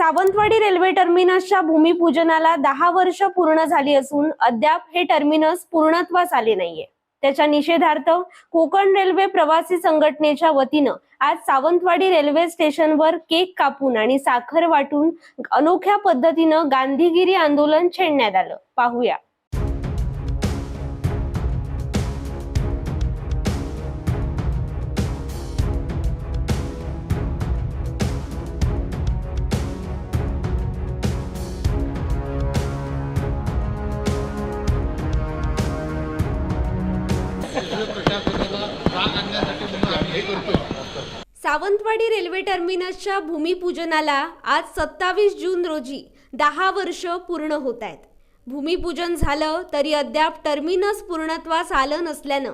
Sawantwadi railway टर्मिनसच्या भूमिपूजनाला दहा वर्ष पूर्ण झाली असून अद्याप हे टर्मिनस पूर्णत्वास आले नाहीये. त्याच्या निषेधार्थ कोकण रेल्वे प्रवासी संघटनेच्या वतीनं आज सावंतवाडी रेल्वे स्टेशनवर केक कापून आणि साखर वाटून अनोख्या पद्धतीनं गांधीगिरी आंदोलन छेडण्यात आलं. पाहूया. सावंतवाडी रेल्वे टर्मिनसच्या भूमिपूजनाला आज सत्तावीस जून रोजी दहा वर्ष पूर्ण होत आहेत. भूमिपूजन झालं तरी अद्याप टर्मिनस पूर्णत्वास आलं नसल्यानं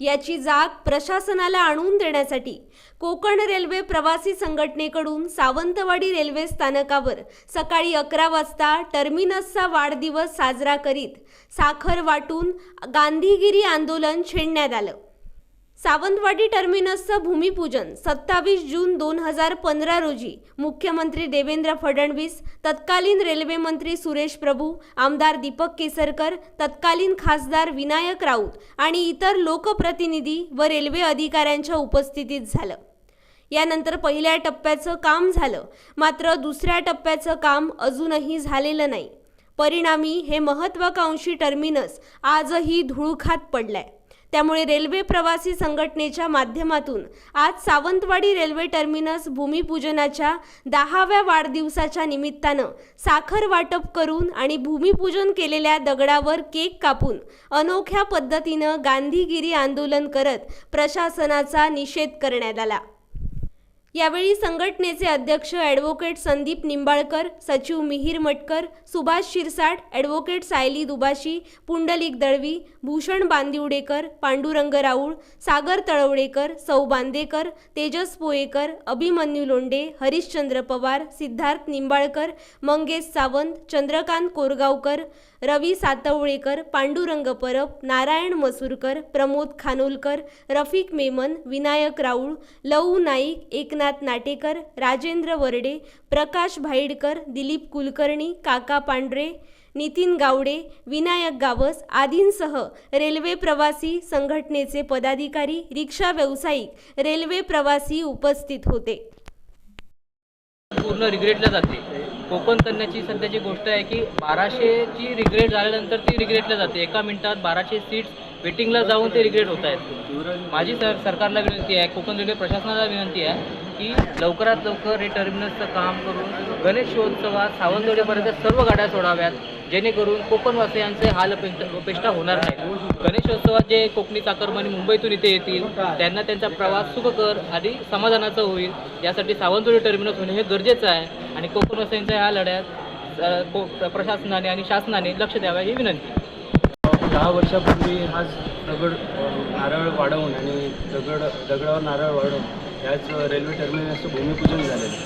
याची जाग प्रशासनाला आणून देण्यासाठी कोकण रेल्वे प्रवासी संघटनेकडून सावंतवाडी रेल्वे स्थानकावर सकाळी अकरा वाजता टर्मिनसचा वाढदिवस साजरा करीत साखर वाटून गांधीगिरी आंदोलन छेडण्यात आलं. सावंतवाडी टर्मिनसचं भूमिपूजन सत्तावीस जून दोन हजार पंधरा रोजी. मुख्यमंत्री देवेंद्र फडणवीस तत्कालीन रेल्वे मंत्री सुरेश प्रभू आमदार दीपक केसरकर तत्कालीन खासदार विनायक राऊत आणि इतर लोकप्रतिनिधी व रेल्वे अधिकाऱ्यांच्या उपस्थितीत झालं. यानंतर पहिल्या टप्प्याचं काम झालं. मात्र दुसऱ्या टप्प्याचं काम अजूनही झालेलं नाही. परिणामी हे महत्वाकांक्षी टर्मिनस आजही धुळखात पडलंय. त्यामुळे रेल्वे प्रवासी संघटनेच्या माध्यमातून आज सावंतवाडी रेल्वे टर्मिनस भूमिपूजनाच्या दहाव्या वाढदिवसाच्या निमित्तानं साखर वाटप करून आणि भूमिपूजन केलेल्या दगडावर केक कापून अनोख्या पद्धतीनं गांधीगिरी आंदोलन करत प्रशासनाचा निषेध करण्यात आला. यावेळी संघटनेचे अध्यक्ष ॲडव्होकेट संदीप निंबाळकर सचिव मिहीर मटकर सुभाष शिरसाट ॲडव्होकेट सायली दुबाशी पुंडलिक दळवी भूषण बांदिवडेकर पांडुरंग राऊळ सागर तळवडेकर सौ बांदेकर तेजस पोयेकर अभिमन्यू लोंडे हरिश्चंद्र पवार सिद्धार्थ निंबाळकर मंगेश सावंत चंद्रकांत कोरगावकर रवी सातवळेकर पांडुरंग परब नारायण मसूरकर प्रमोद खानोलकर रफिक मेमन विनायक राऊळ लऊ नाईक एकनाथ नाटेकर राजेंद्र वरडे प्रकाश भाईडकर दिलीप कुलकर्णी काका पांढरे नितीन गावडे विनायक गावस आदींसह रेल्वे प्रवासी संघटनेचे पदाधिकारी रिक्षा व्यावसायिक रेल्वे प्रवासी उपस्थित होते. पूर्ण रिग्रेटला जाते. कोकण कन्याची सध्याची गोष्ट आहे की बाराशेची रिग्रेट झाल्यानंतर ती रिग्रेटला जाते. एका मिनिटात बाराशे सीट्स वेटिंगला जाऊन ते रिग्रेट होत आहेत. माझी सर सरकारला विनंती आहे कोकण रेल्वे प्रशासनाला विनंती आहे की लवकरात लवकर हे टर्मिनसचं काम करून गणेशोत्सवात सावंतवाडीपर्यंत सर्व गाड्या सोडाव्यात. जेणेकरून कोकणवासियांचे हाल अपेष्टा होणार नाही गणेशोत्सवात जे कोकणी चाकरमानी मुंबईतून इथे येतील त्यांना त्यांचा प्रवास सुखकर आणि समाधानाचा होईल यासाठी सावंतवाडी टर्मिनस होणे हे गरजेचं आहे आणि कोकणवासियांच्या ह्या लढ्यात प्रशासनाने आणि शासनाने लक्ष द्यावे ही विनंती. दहा वर्षापूर्वी हाच दगड नारळ वाढवून आणि दगड दगडावर नारळ वाढवून याच रेल्वे टर्मिनसचं भूमिपूजन झालेलं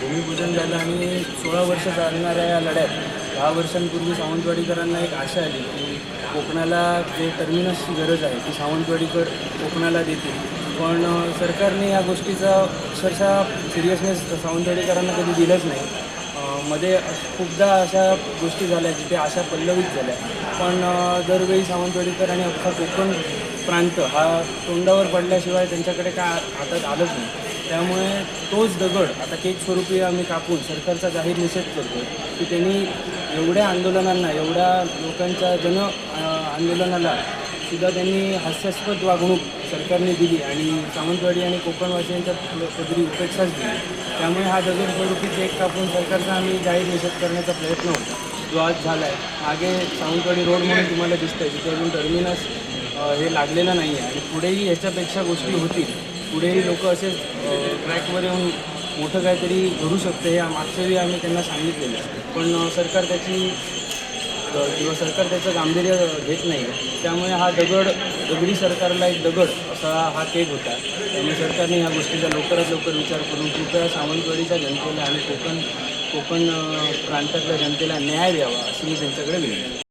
भूमिपूजन झालं आणि सोळा वर्ष चालणाऱ्या या लढ्यात दहा वर्षांपूर्वी सावंतवाडीकरांना एक आशा आली की कोकणाला जे टर्मिनसची गरज आहे ती सावंतवाडीकर कोकणाला देतील. पण सरकारने या गोष्टीचा अक्षरशः सिरियसनेस सावंतवाडीकरांना कधी दिलंच नाही. मध्ये खूपदा अशा गोष्टी झाल्या जिथे आशा पल्लवित झाल्या. पण दरवेळी सावंतवाडीकर आणि अख्खा कोकण प्रांत हा तोंडावर पडल्याशिवाय त्यांच्याकडे काय हातात आलंच नाही. त्यामुळे तोच दगड आता केक स्वरूपी आम्ही कापून सरकारचा जाहीर निषेध करतो की त्यांनी एवढ्या आंदोलनांना एवढ्या लोकांच्या जन आंदोलनाला सुद्धा त्यांनी हास्यास्पद वागणूक सरकारने दिली आणि सावंतवाडी आणि कोकणवासियांच्या पदरी उपेक्षाच दिली. त्यामुळे हा दगड स्वरूपी कापून सरकारचा आम्ही जाहीर निषेध करण्याचा प्रयत्न होता जो आज झाला आहे मागे सावंतवाडी रोड म्हणून तुम्हाला दिसतंय तिथे अजून टर्मिनस हे लागलेलं नाही आहे आणि पुढेही ह्याच्यापेक्षा गोष्टी होतील. पुढेही लोक असे ट्रॅकवर येऊन मोठं काहीतरी घडू शकतं हे मागच्या आम्ही त्यांना सांगितलेलं पण सरकार त्याची किंवा सरकार त्याचं गांभीर्य घेत नाही. त्यामुळे हा दगड दगडी सरकारला एक दगड असा हा केक होता. त्यामुळे सरकारने ह्या गोष्टीचा लवकरात लवकर विचार करून कृपया सावंतवाडीच्या जनतेला आणि कोकण कोकण प्रांतातल्या जनतेला न्याय द्यावा अशी मी त्यांच्याकडे विनंती